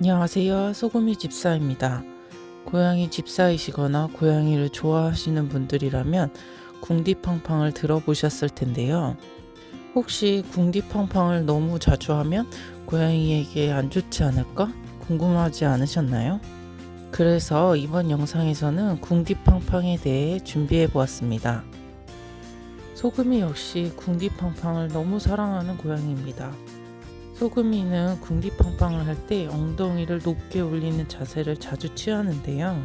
안녕하세요. 소금이 집사입니다. 고양이 집사이시거나 고양이를 좋아하시는 분들이라면 궁디팡팡을 들어보셨을 텐데요. 혹시 궁디팡팡을 너무 자주 하면 고양이에게 안 좋지 않을까 궁금하지 않으셨나요? 그래서 이번 영상에서는 궁디팡팡에 대해 준비해 보았습니다. 소금이 역시 궁디팡팡을 너무 사랑하는 고양이입니다. 소금이는 궁디팡팡을 할 때 엉덩이를 높게 올리는 자세를 자주 취하는데요.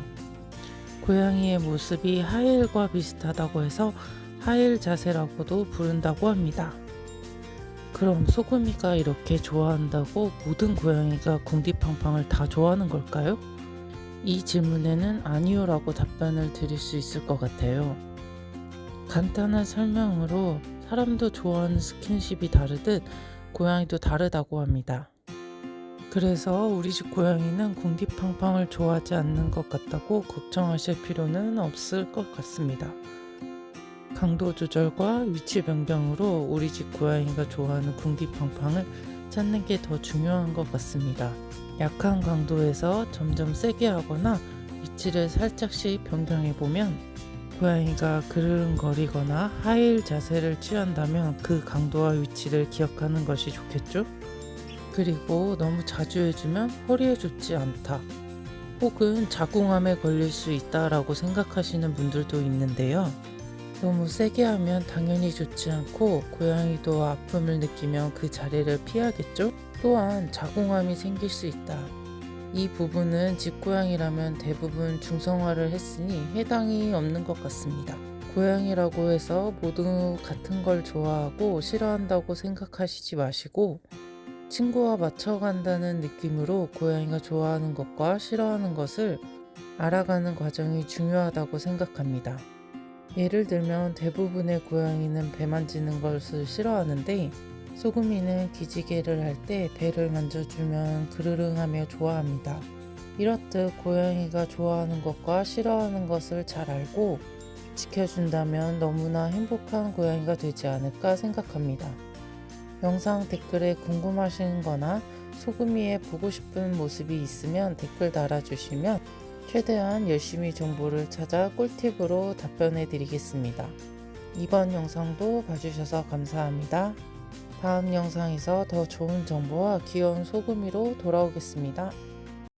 고양이의 모습이 하일과 비슷하다고 해서 하일 자세라고도 부른다고 합니다. 그럼 소금이가 이렇게 좋아한다고 모든 고양이가 궁디팡팡을 다 좋아하는 걸까요? 이 질문에는 아니요라고 답변을 드릴 수 있을 것 같아요. 간단한 설명으로 사람도 좋아하는 스킨십이 다르듯 고양이도 다르다고 합니다. 그래서 우리 집 고양이는 궁디팡팡을 좋아하지 않는 것 같다고 걱정하실 필요는 없을 것 같습니다. 강도 조절과 위치 변경으로 우리 집 고양이가 좋아하는 궁디팡팡을 찾는 게 더 중요한 것 같습니다. 약한 강도에서 점점 세게 하거나 위치를 살짝씩 변경해 보면 고양이가 그르릉거리거나 하일 자세를 취한다면 그 강도와 위치를 기억하는 것이 좋겠죠? 그리고 너무 자주 해주면 허리에 좋지 않다. 혹은 자궁암에 걸릴 수 있다라고 생각하시는 분들도 있는데요. 너무 세게 하면 당연히 좋지 않고 고양이도 아픔을 느끼면 그 자리를 피하겠죠? 또한 자궁암이 생길 수 있다. 이 부분은 집고양이라면 대부분 중성화를 했으니 해당이 없는 것 같습니다. 고양이라고 해서 모두 같은 걸 좋아하고 싫어한다고 생각하시지 마시고 친구와 맞춰간다는 느낌으로 고양이가 좋아하는 것과 싫어하는 것을 알아가는 과정이 중요하다고 생각합니다. 예를 들면 대부분의 고양이는 배 만지는 것을 싫어하는데 소금이는 기지개를 할 때 배를 만져주면 그르릉하며 좋아합니다. 이렇듯 고양이가 좋아하는 것과 싫어하는 것을 잘 알고 지켜준다면 너무나 행복한 고양이가 되지 않을까 생각합니다. 영상 댓글에 궁금하신 거나 소금이의 보고 싶은 모습이 있으면 댓글 달아주시면 최대한 열심히 정보를 찾아 꿀팁으로 답변해 드리겠습니다. 이번 영상도 봐주셔서 감사합니다. 다음 영상에서 더 좋은 정보와 귀여운 소금이로 돌아오겠습니다.